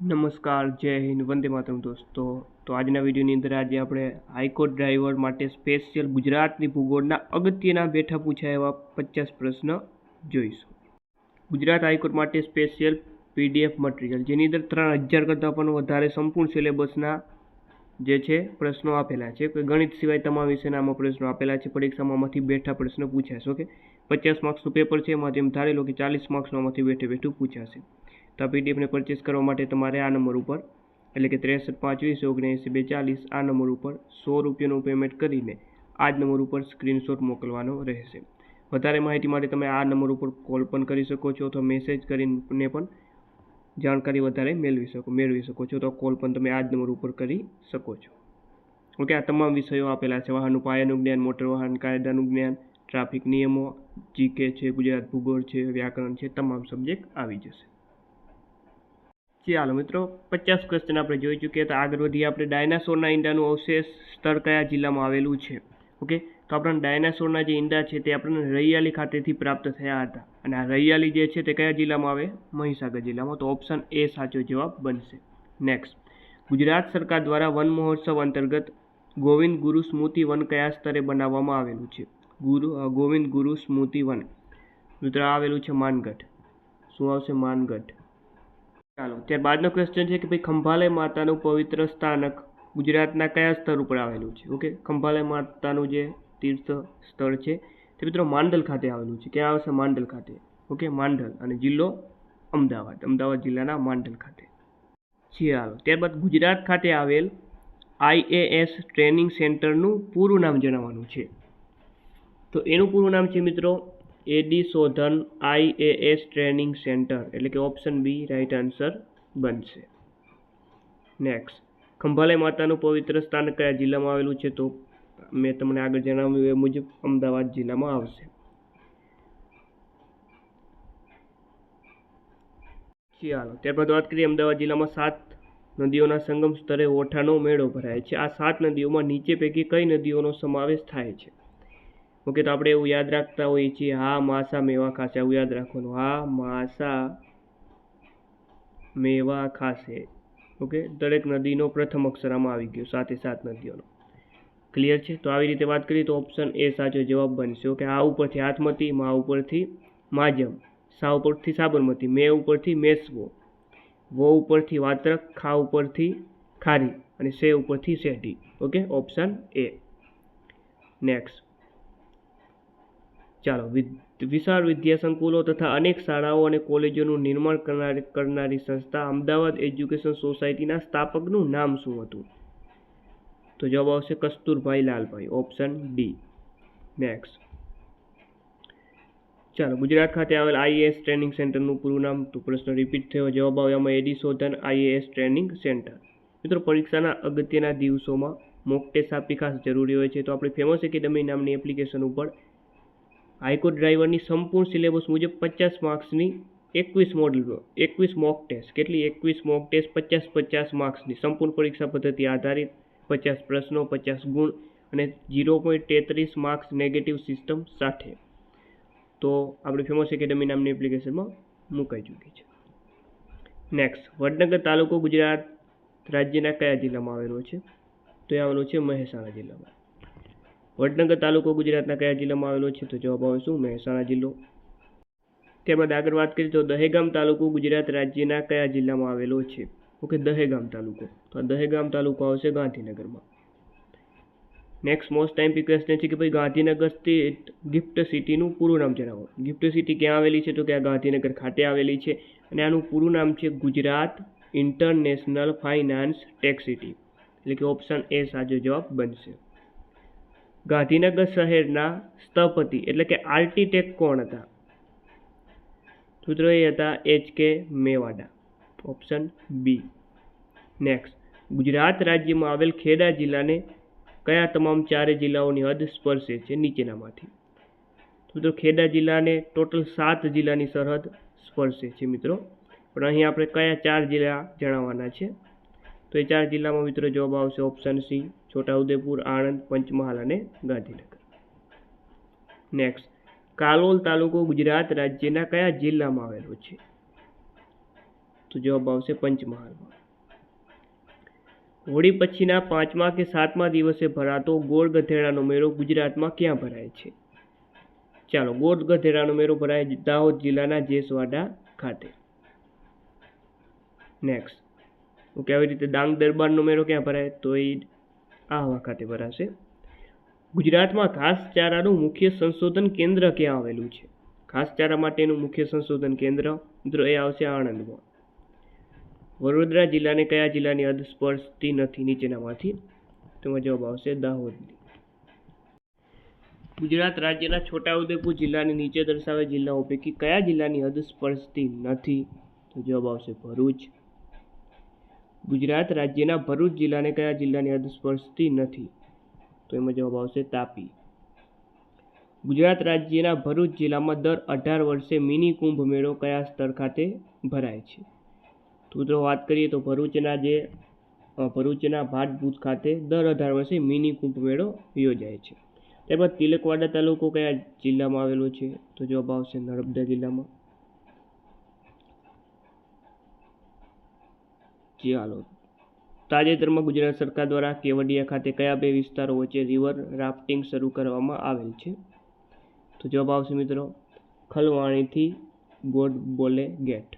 નમસ્કાર, જય હિન્દ, વંદે માતરમ દોસ્તો. તો આજના વિડીયોની અંદર આજે આપણે હાઈકોર્ટ ડ્રાઈવર માટે સ્પેશિયલ ગુજરાતની ભૂગોળના અગત્યના બેઠા પૂછાય એવા પચાસ પ્રશ્ન જોઈશું. ગુજરાત હાઈકોર્ટ માટે સ્પેશિયલ પીડીએફ મટીરિયલ, જેની અંદર ત્રણ હજાર કરતાં પણ વધારે સંપૂર્ણ સિલેબસના જે છે, પ્રશ્નો આપેલા છે. કોઈ ગણિત સિવાય તમામ વિષયના આમાં પ્રશ્નો આપેલા છે પરીક્ષામાં આમાંથી બેઠા પ્રશ્નો પૂછાશે, ઓકે? પચાસ માર્ક્સનું પેપર છે, એમાંથી એમ ધારી લો કે ચાલીસ માર્ક્સનું આમાંથી બેઠે બેઠું પૂછાશે. તો આ પીડીએફને પરચેસ કરવા માટે તમારે આ નંબર ઉપર, એટલે કે ત્રેસઠ પાંચવીસ ઓગણએંસી બે ચાલીસ આ નંબર ઉપર સો રૂપિયાનું પેમેન્ટ કરીને આ જ નંબર ઉપર સ્ક્રીનશોટ મોકલવાનો રહેશે. વધારે માહિતી માટે તમે આ નંબર ઉપર કોલ પણ કરી શકો છો અથવા મેસેજ કરીને પણ જાણકારી વધારે મેળવી શકો મેળવી શકો છો. તો કોલ પણ તમે આ જ નંબર ઉપર કરી શકો છો. ઓકે આ તમામ વિષયો આપેલા છે. વાહનનું પાયાનું જ્ઞાન, મોટર વાહન કાયદાનું જ્ઞાન ટ્રાફિક નિયમો જીકે છે, ગુજરાત ભૂગોળ છે, વ્યાકરણ છે, તમામ સબ્જેક્ટ આવી જશે. ચાલો મિત્રો. પચાસ ક્વેશ્ચન આપણે જોઈ ચૂક્યા હતા. આગળ વધીએ આપણે ડાયનાસોરના ઈંડાનું અવશેષ સ્થળ કયા જિલ્લામાં આવેલું છે? ઓકે? તો આપણને ડાયનાસોરના જે ઈંડા છે તે આપણને રૈયાલી ખાતેથી પ્રાપ્ત થયા હતા. અને આ રૈયાલી જે છે તે કયા જિલ્લામાં આવે? મહીસાગર જિલ્લામાં. તો ઓપ્શન એ સાચો જવાબ બનશે. નેક્સ્ટ. ગુજરાત સરકાર દ્વારા વન મહોત્સવ અંતર્ગત ગોવિંદ ગુરુ સ્મૃતિ વન કયા સ્તરે બનાવવામાં આવેલું છે? ગુરુ ગોવિંદ ગુરુ સ્મૃતિ વન. મિત્રો આવેલું છે માનગઢ. શું આવશે? માનગઢ. ચાલો, ત્યારબાદનો ક્વેશ્ચન છે કે ભાઈ ખંભાલય માતાનું પવિત્ર સ્થાનક ગુજરાતના કયા સ્તર ઉપર આવેલું છે? ઓકે ખંભાલય માતાનું જે તીર્થ સ્થળ છે, તે મિત્રો માંડલ ખાતે આવેલું છે. ક્યાં આવશે? માંડલ ખાતે. ઓકે માંડલ અને જિલ્લો અમદાવાદ અમદાવાદ જિલ્લાના માંડલ ખાતે. ચાલો ત્યારબાદ ગુજરાત ખાતે આવેલ આઈએએસ ટ્રેનિંગ સેન્ટરનું પૂરું નામ જણાવવાનું છે. તો એનું પૂરું નામ છે મિત્રો AD Shodhan IAS training centre, એટલે કે ઓપ્શન બી રાઈટ આન્સર બનશે. નેક્સ્ટ ખંભાલય માતાનું પવિત્ર સ્થાન કયા જિલ્લામાં આવેલું છે? તો મેં તમને આગળ જણાવ્યું એ મુજબ અમદાવાદ જિલ્લામાં આવશે. ચાલો, ત્યારબાદ વાત કરીએ અમદાવાદ જિલ્લામાં સાત નદીઓના સંગમ સ્તરે ઓઠાનો મેળો ભરાય છે. આ સાત નદીઓમાં નીચે પૈકી કઈ નદીઓનો સમાવેશ થાય છે? ઓકે, તો આપણે એવું યાદ રાખતા હોઈએ છીએ, હા, માસા, મેવા ખાશે. આવું યાદ રાખવાનું. હા, માસા, મેવા ખાશે. ઓકે, દરેક નદીનો પ્રથમ અક્ષર આમાં આવી ગયો, સાથે સાત નદીઓનો. ક્લિયર છે? તો આવી રીતે વાત કરીએ તો ઓપ્શન એ સાચો જવાબ બનશે. ઓકે, આ ઉપરથી હાથમતી, મા ઉપરથી માજમ. સા ઉપરથી સાબરમતી, મે ઉપરથી મેસવો. વો ઉપરથી વાત્રક, ખા ઉપરથી ખારી. અને સે ઉપરથી Shedhi. Okay option A next ચાલો વિશાળ વિદ્યા સંકુલો તથા અનેક શાળાઓ અને કોલેજોનું નિર્માણ કરનારી કરનારી સંસ્થા અમદાવાદ એજ્યુકેશન સોસાયટીના સ્થાપકનું નામ શું હતું? તો જવાબ આવશે Kasturbhai Lalbhai, option D. Next ચાલો, ગુજરાત ખાતે આવેલ આઈએએસ ટ્રેનિંગ સેન્ટરનું પૂરું નામ તો પ્રશ્ન રિપીટ થયો, જવાબ આવે એમાં AD Shodhan IAS training centre. મિત્રો, પરીક્ષાના અગત્યના દિવસોમાં મોક ટેસ્ટ આપવી ખાસ જરૂરી હોય છે. તો આપણે ફેમસ એકેડમી નામની એપ્લિકેશન ઉપર હાઈકોર્ટ ડ્રાઈવરની સંપૂર્ણ સિલેબસ મુજબ પચાસ માર્ક્સની એકવીસ મોડલ, એકવીસ મોક ટેસ્ટ. કેટલી? એકવીસ મોક ટેસ્ટ, પચાસ પચાસ માર્ક્સની. સંપૂર્ણ પરીક્ષા પદ્ધતિ આધારિત પચાસ પ્રશ્નો, પચાસ ગુણ અને ઝીરો પોઈન્ટ તેત્રીસ માર્ક્સ નેગેટિવ સિસ્ટમ સાથે. તો આપણે ફેમસ એકેડમી નામની એપ્લિકેશનમાં મુકાઈ ચૂકી છે. નેક્સ્ટ વડનગર તાલુકો ગુજરાત રાજ્યના કયા જિલ્લામાં આવેલો છે? તો એ આવેલો છે મહેસાણા જિલ્લામાં. વડનગર તાલુકો ગુજરાતના કયા જિલ્લામાં આવેલો છે? તો જવાબ આવે શું? મહેસાણા જિલ્લો. ત્યારબાદ આગળ વાત કરીએ તો દહેગામ તાલુકો ગુજરાત રાજ્યના કયા જિલ્લામાં આવેલો છે? ઓકે, દહેગામ તાલુકો. તો આ દહેગામ તાલુકો આવશે ગાંધીનગરમાં. નેક્સ્ટ મોસ્ટ ટાઈમ રિક્વેસ્ટ છે કે ભાઈ ગાંધીનગર સ્થિત ગિફ્ટ સિટીનું પૂરું નામ જણાવો. ગિફ્ટ સિટી ક્યાં આવેલી છે? તો કે આ ગાંધીનગર ખાતે આવેલી છે. અને આનું પૂરું નામ છે Gujarat international finance tec city. એટલે કે ઓપ્શન એ સાચો જવાબ બનશે. ગાંધીનગર શહેરના સ્થપતિ, એટલે કે આર્કિટેક્ટ કોણ હતા? સૂત્રો એ હતા H K Mewada. Option B. Next Gujarat રાજ્યમાં આવેલ ખેડા જિલ્લાને કયા તમામ ચારે જિલ્લાઓની હદ સ્પર્શે છે? નીચેનામાંથી. મિત્રો ખેડા જિલ્લાને ટોટલ સાત જિલ્લાની સરહદ સ્પર્શે છે મિત્રો. પણ અહીં આપણે કયા ચાર જિલ્લા જણાવવાના છે? તો એ ચાર જિલ્લામાં મિત્રો જવાબ આવશે ઓપ્શન સી. છોટાઉદેપુર આણંદ પંચમહાલ અને ગાંધીનગર. નેક્સ્ટ કાલોલ તાલુકો ગુજરાત રાજ્યના કયા જિલ્લામાં આવેલો છે? તો જવાબ આવશે પંચમહાલમાં. હોળી પછીના પાંચમા કે સાતમા દિવસે ભરાતો ગોળ ગધેડાનો મેળો ગુજરાતમાં ક્યાં ભરાય છે? ચાલો ગોળ ગધેડાનો મેળો ભરાય દાહોદ જિલ્લાના જેસવાડા ખાતે. નેક્સ્ટ ઓકે, આવી રીતે ડાંગ દરબારનો મેળો ક્યાં ભરાય? તો એ આહવા વખતે ભરાશે ગુજરાતમાં ઘાસચારાનું મુખ્ય સંશોધન કેન્દ્ર ક્યાં આવેલું છે? ઘાસચારા માટેનું મુખ્ય સંશોધન કેન્દ્ર મિત્રો એ આવશે આણંદમાં. વડોદરા જિલ્લાને કયા જિલ્લાની હદ નથી નીચેનામાંથી? તેમાં જવાબ આવશે દાહોદની. ગુજરાત રાજ્યના છોટાઉદેપુર જિલ્લાની નીચે દર્શાવેલ જિલ્લાઓ પૈકી કયા જિલ્લાની હદ સ્પર્શતી નથી? તો જવાબ આવશે ભરૂચ. ગુજરાત રાજ્યના ભરૂચ જિલ્લાને કયા જિલ્લાની હદ સ્પર્શતી નથી? તો એમાં જવાબ આવશે તાપી. ગુજરાત રાજ્યના ભરૂચ જિલ્લામાં દર અઢાર વર્ષે મિની કુંભ મેળો કયા સ્તર ખાતે ભરાય છે? તો મિત્રો વાત કરીએ તો ભરૂચના જે ભરૂચના ભાટ ભૂત ખાતે દર અઢાર વર્ષે મિની કુંભ મેળો યોજાય છે. ત્યારબાદ તિલકવાડા તાલુકો કયા જિલ્લામાં આવેલો છે? તો જવાબ આવશે નર્મદા જિલ્લામાં. ચાલો તાજેતરમાં ગુજરાત સરકાર દ્વારા કેવડિયા ખાતે કયા બે વિસ્તારો વચ્ચે રિવર રાફ્ટિંગ શરૂ કરવામાં આવેલ છે? તો જવાબ આવશે મિત્રો, ખલવાણીથી ગોડ બોલે ગેટ.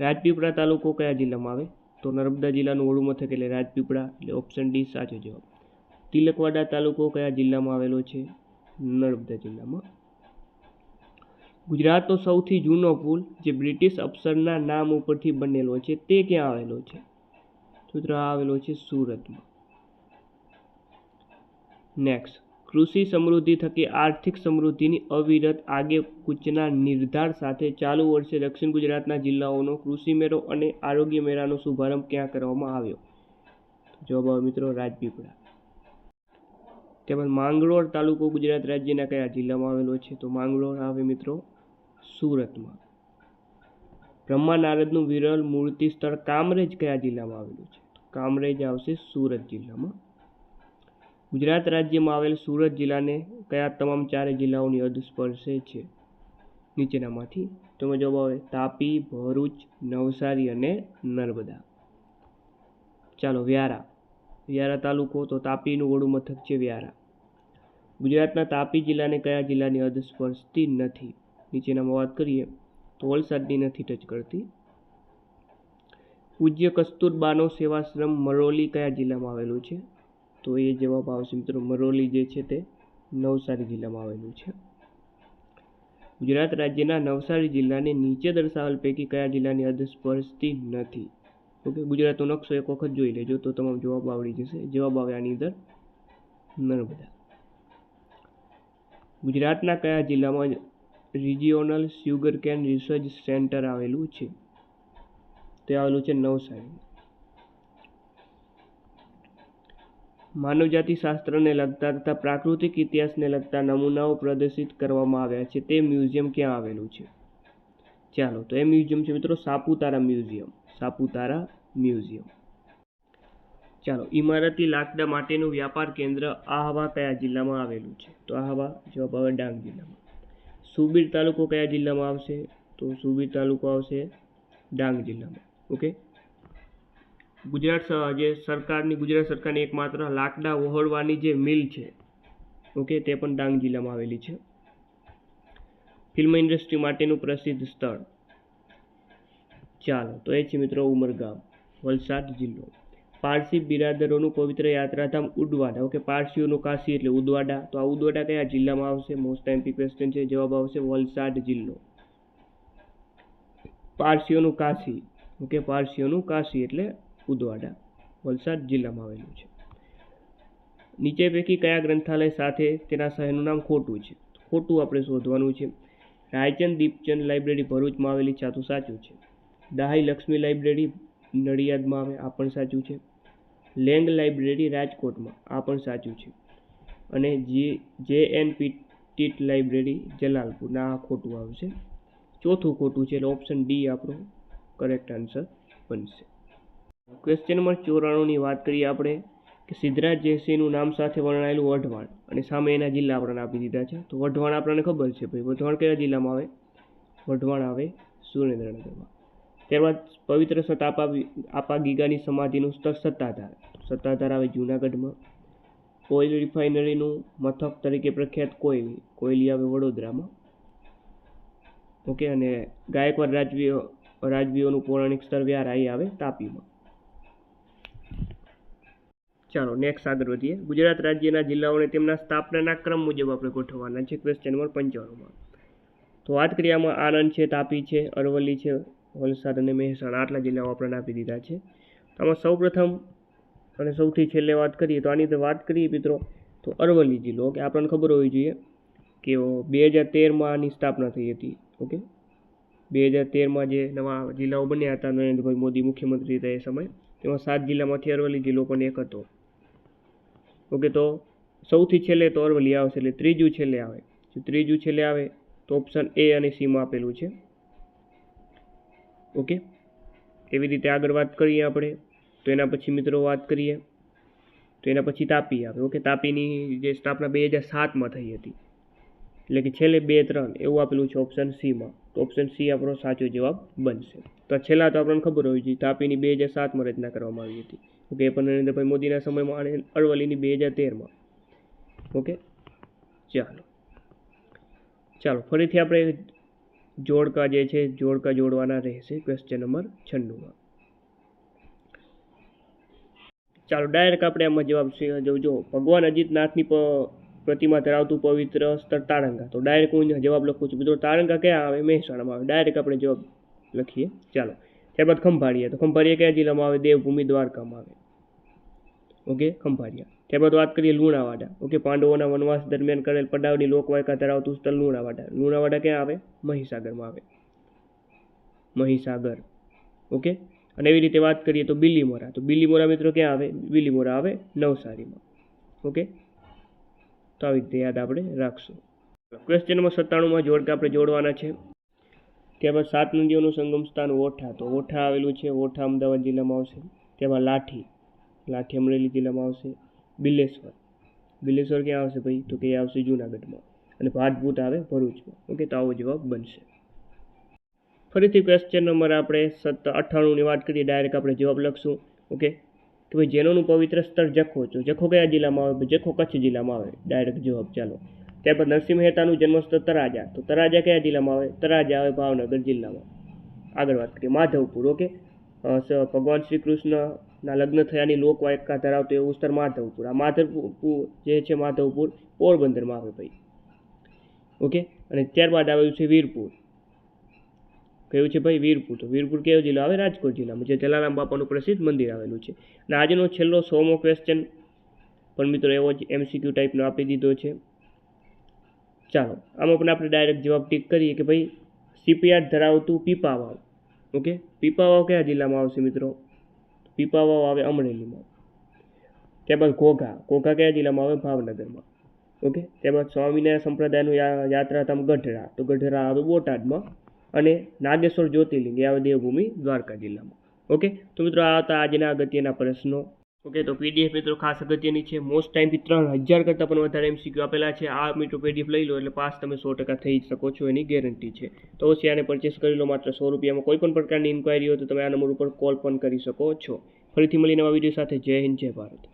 રાજપીપળા તાલુકો કયા જિલ્લામાં આવે? તો નર્મદા જિલ્લાનું ઓળું મથક એટલે રાજપીપળા, એટલે ઓપ્શન ડી સાચો જવાબ. તિલકવાડા તાલુકો કયા જિલ્લામાં આવેલો છે? નર્મદા જિલ્લામાં. ગુજરાતનો સૌથી જૂનો પુલ જે બ્રિટિશ અફસરના નામ ઉપરથી બનેલો છે તે ક્યાં આવેલો છે? સૂત્ર આવેલો છે સુરતમાં. નેક્સ્ટ કૃષિ સમૃદ્ધિ થકી આર્થિક સમૃદ્ધિની અવિરત આગે કૂચના નિર્ધાર સાથે ચાલુ વર્ષે દક્ષિણ ગુજરાતના જિલ્લાઓનો કૃષિ મેળો અને આરોગ્ય મેળાનો શુભારંભ ક્યાં કરવામાં આવ્યો? જવાબ આવે મિત્રો રાજપીપળા. તેમજ માંગરોળ તાલુકો ગુજરાત રાજ્યના કયા જિલ્લામાં આવેલો છે? તો માંગરોળ આવે મિત્રો સુરતમાં. બ્રહ્મા નારદનું વિરલ મૂર્તિ સ્થળ કામરેજ કયા જિલ્લામાં આવેલું છે? કામરેજ આવશે સુરત જિલ્લામાં. ગુજરાત રાજ્યમાં આવેલ સુરત જિલ્લાને કયા તમામ ચારે જિલ્લાઓની હદ સ્પર્શે છે? નીચેનામાંથી તેમાં જવાબ આવે તાપી, ભરૂચ, નવસારી અને નર્મદા. ચાલો, વ્યારા. વ્યારા તાલુકો, તો તાપીનું વડું મથક છે વ્યારા. ગુજરાતના તાપી જિલ્લાને કયા જિલ્લાની હદ સ્પર્શતી નથી? નીચેનામાં વાત કરીએ, તો વલસાડની નથી ટચ કરતી. પૂજ્ય કસ્તુરબાનો સેવાશ્રમ મરોલી કયા જિલ્લામાં આવેલું છે? તો એ જવાબ આવશે મિત્રો, મરોલી જે છે તે નવસારી જિલ્લામાં આવેલું છે. ગુજરાત રાજ્યના નવસારી જિલ્લાને નીચે દર્શાવેલ પૈકી કયા જિલ્લાની હદ સ્પર્શતી નથી? ઓકે, ગુજરાતનો નકશો એક વખત જોઈ લેજો તો તમામ જવાબ આવડી જશે. જવાબ આવે આની અંદર નર્મદા. ગુજરાતના કયા જિલ્લામાં રિજિયોનલ કેન રિસર્ચ સેન્ટર આવેલું છે. તે આવેલું છે નવસારી માનવજાતિ શાસ્ત્રને લગતા તથા પ્રાકૃતિક ઇતિહાસને લગતા નમૂનાઓ પ્રદર્શિત કરવામાં આવ્યા છે. તે મ્યુઝિયમ ક્યાં આવેલું છે? ચાલો, તો એ મ્યુઝિયમ છે મિત્રો સાપુતારા મ્યુઝિયમ. સાપુતારા મ્યુઝિયમ. ચાલો, ઇમારતી લાકડા માટેનું વ્યાપાર કેન્દ્ર આહવા કયા જિલ્લામાં આવેલું છે? તો આહવા જવાબ આવે ડાંગ જિલ્લામાં. સુબીર તાલુકો કયા જિલ્લામાં આવશે? તો સુબીર તાલુકો આવશે ડાંગ જિલ્લામાં. ઓકે? ગુજરાત જે સરકારની, ગુજરાત સરકારની એકમાત્ર લાકડા વહોળવાની જે મિલ છે, ઓકે, તે પણ ડાંગ જિલ્લામાં આવેલી છે. ફિલ્મ ઇન્ડસ્ટ્રી માટેનું પ્રસિદ્ધ સ્થળ. ચાલો, તો એ છે મિત્રો ઉમરગામ, વલસાડ જિલ્લો. પારસી બિરાદરોનું પવિત્ર યાત્રાધામ ઉડવાડા. ઓકે, પારસીઓનું કાશી એટલે ઉદવાડા તો આ ઉદવાડા કયા જિલ્લામાં આવશે? મોસ્ટ એમપી ક્વેશ્ચન છે. જવાબ આવશે વલસાડ જિલ્લો. પારસીઓનું કાશી. ઓકે, પારસીઓનું કાશી એટલે ઉદવાડા વલસાડ જિલ્લામાં આવેલું છે. નીચે પૈકી કયા ગ્રંથાલય સાથે તેના શહેરનું નામ ખોટું છે? ખોટું આપણે શોધવાનું છે. રાયચંદ દીપચંદ લાઇબ્રેરી ભરૂચમાં આવેલી છે. સાચું છે. દાહી લક્ષ્મી લાઇબ્રેરી નડિયાદમાં આવે. આ પણ સાચું છે. લેંગ લાઇબ્રેરી રાજકોટમાં. આ પણ સાચું છે. અને જે જે એન પીટીટ લાઇબ્રેરી જલાલપુરના આ ખોટું આવશે. ચોથું ખોટું છે એટલે ઓપ્શન ડી આપણો કરેક્ટ આન્સર બનશે. ક્વેશ્ચન નંબર ચોરાણુંની વાત કરીએ આપણે કે સિદ્ધરાજ જયસિંહનું નામ સાથે વર્ણાયેલું વઢવાણ અને સામે એના જિલ્લા આપણને આપી દીધા છે. તો વઢવાણ આપણને ખબર છે ભાઈ. વઢવાણ કયા જિલ્લામાં આવે? વઢવાણ આવે સુરેન્દ્રનગરમાં. ત્યારબાદ પવિત્ર સતાપા આપા ગીગાની સમાધિનું સ્થળ સત્તાધાર. સત્તાધાર આવે જૂનાગઢમાં. ઓઇલ રિફાઇનરીનું મથક તરીકે પ્રખ્યાત કોયલી કોયલી આવે વડોદરામાં. ઓકે, અને ગાયકવાડ રાજવીઓ, રાજવીઓનું પૌરાણિક સ્થળ વ્યારાઈ આવે તાપીમાં. ચાલો નેક્સ્ટ આગળ વધીએ. ગુજરાત રાજ્યના જિલ્લાઓને તેમના સ્થાપનાના ક્રમ મુજબ આપણે ગોઠવવાના છે. ક્વેશ્ચન નંબર પંચાણુંમાં. તો વાત કરીએ આમાં આણંદ છે, તાપી છે, અરવલ્લી છે વલસાડ અને મહેસાણા, આટલા જિલ્લાઓ આપણને આપી દીધા છે. તો આમાં સૌપ્રથમ અને સૌથી છેલ્લે વાત કરીએ તો આની વાત કરીએ મિત્રો તો અરવલ્લી જિલ્લો, કે આપણને ખબર હોવી જોઈએ કે બે હજાર તેરમાં આની સ્થાપના થઈ હતી, ઓકે? બે હજાર તેરમાં જે નવા જિલ્લાઓ બન્યા હતા, નરેન્દ્રભાઈ મોદી મુખ્યમંત્રી હતા એ સમય, તેમાં સાત જિલ્લામાંથી અરવલ્લી જિલ્લો પણ એક હતો. ઓકે, તો સૌથી છેલ્લે તો અરવલ્લી આવશે એટલે ત્રીજું છેલ્લે આવે. ત્રીજું છેલ્લે આવે તો ઓપ્શન એ અને સીમાં આપેલું છે. ઓકે? એવી રીતે આગળ વાત કરીએ આપણે. તો એના પછી મિત્રો વાત કરીએ. તો એના પછી તાપી આવે, ઓકે? તાપીની જે સ્થાપના બે હજાર સાતમાં થઈ હતી. એટલે કે છેલ્લે બે ત્રણ, એવું આપેલું છે ઓપ્શન સીમાં તો ઓપ્શન સી આપણો સાચો જવાબ બનશે. તો છેલ્લા તો આપણને ખબર હોવી જોઈએ તાપીની બે હજાર સાતમાં રચના કરવામાં આવી હતી. ઓકે? પણ નરેન્દ્રભાઈ મોદીના સમયમાં અને અરવલ્લીની બે હજાર તેરમાં. ઓકે? ચાલો. ચાલો, ફરીથી આપણે જોડકા જે છે, જોડકા જોડવાના રહેશે ક્વેશ્ચન નંબર છન્નુમાં. ચાલો ડાયરેક્ટ આપણે આમાં જવાબ જો જો, ભગવાન અજીતનાથની પ્રતિમા ધરાવતું પવિત્ર સ્થળ તારંગા. તો ડાયરેક્ટ હું જવાબ લખું છું. મિત્રો, તારંગા ક્યાં આવે? મહેસાણામાં આવે. ડાયરેક્ટ આપણે જવાબ લખીએ. ચાલો, ત્યારબાદ ખંભાળિયા. તો ખંભાળિયા કયા જિલ્લામાં આવે? દેવભૂમિ દ્વારકામાં આવે. ઓકે ખંભાળિયા. ત્યારબાદ વાત કરીએ લુણાવાડા. ઓકે, પાંડવોના વનવાસ દરમિયાન કરેલ પડાવની લોકવાયકા ધરાવતું સ્થળ લુણાવાડા. લુણાવાડા ક્યાં આવે? મહીસાગરમાં આવે. મહીસાગર. ઓકે? અને એવી રીતે વાત કરીએ તો બિલીમોરા. તો બિલીમોરા મિત્રો ક્યાં આવે? બિલીમોરા આવે નવસારીમાં. ઓકે? તો આવી રીતે યાદ આપણે રાખશું. ક્વેશ્ચન નંબર સત્તાણુંમાં જોડકા આપણે જોડવાના છે. ત્યારબાદ સાત નદીઓનું સંગમ સ્થાન ઓઠા. તો ઓઠા આવેલું છે. ઓઠા અમદાવાદ જિલ્લામાં આવશે. ત્યારબાદ લાઠી. લાઠી અમરેલી જિલ્લામાં આવશે. બિલેશ્વર. બિલેશ્વર ક્યાં આવશે ભાઈ? તો કે આવશે જુનાગઢમાં. અને ભાતભૂત આવે ભરૂચમાં. ઓકે, તો આવો જવાબ બનશે. ફરીથી ક્વેશ્ચન નંબર આપણે સત્ત અઠ્ઠાણુંની વાત કરીએ ડાયરેક્ટ આપણે જવાબ લખશું. ઓકે, કે ભાઈ જેનોનું પવિત્ર સ્થળ જખો છો. જખો કયા જિલ્લામાં આવે? જખો કચ્છ જિલ્લામાં આવે. ડાયરેક્ટ જવાબ, ચાલો. ત્યારબાદ નરસિંહ મહેતાનું જન્મસ્થળ તરાજા. તો તરાજા કયા જિલ્લામાં આવે? તરાજા આવે ભાવનગર જિલ્લામાં. આગળ વાત કરીએ, માધવપુર. ઓકે ભગવાન શ્રી કૃષ્ણના લગ્ન થયાની લોકવાયકા ધરાવતું એવું સ્થળ માધવપુર. આ માધવપુર જે છે માધવપુર, પોરબંદરમાં આવે ભાઈ. ઓકે? અને ત્યારબાદ આવેલું છે વીરપુર. કયું છે ભાઈ? વીરપુર. તો વીરપુર કયો જિલ્લો? આવે રાજકોટ જિલ્લામાં, જે જલારામ બાપાનું પ્રસિદ્ધ મંદિર આવેલું છે. અને આજનો છેલ્લો સોમો ક્વેશ્ચન પણ મિત્રો એવો જ એમસીક્યુ ટાઈપનો આપી દીધો છે. ચાલો, આમાં પણ આપણે ડાયરેક્ટ જવાબ ટીક કરીએ કે ભાઈ સીપીઆર ધરાવતું પીપાવાવ. ઓકે? પીપાવાવ કયા જિલ્લામાં આવશે મિત્રો? પીપાવાવ આવે અમરેલીમાં. ત્યારબાદ ઘોઘા ઘોઘા કયા જિલ્લામાં આવે? ભાવનગરમાં. ઓકે? ત્યારબાદ સ્વામિનારાયણ સંપ્રદાયનું યાત્રા યાત્રાધામ ગઢડા. તો ગઢડા આવે બોટાદમાં અને નાગેશ્વર જ્યોતિર્લિંગ એ આવે દેવભૂમિ દ્વારકા જિલ્લામાં. ઓકે? તો મિત્રો, આ હતા આજના અગત્યના પ્રશ્નો. ઓકે, તો પીડીએફ મિત્રો ખાસ અગત્યની છે. મોસ્ટ ટાઈમથી ત્રણ હજાર કરતાં પણ વધારે એમસીક્યુ આપેલા છે. આ મિત્રો પીડીએફ લઈ લો, એટલે પાસ તમે સો ટકા થઈ શકો છો એની ગેરંટી છે. તો આને પરચેસ કરી લો, માત્ર સો રૂપિયામાં કોઈ પણ પ્રકારની ઇન્ક્વાયરી હોય તો તમે આ નંબર ઉપર કોલ પણ કરી શકો છો. ફરીથી મળી નવા વીડિયો સાથે. જય હિન્દ, જય ભારત.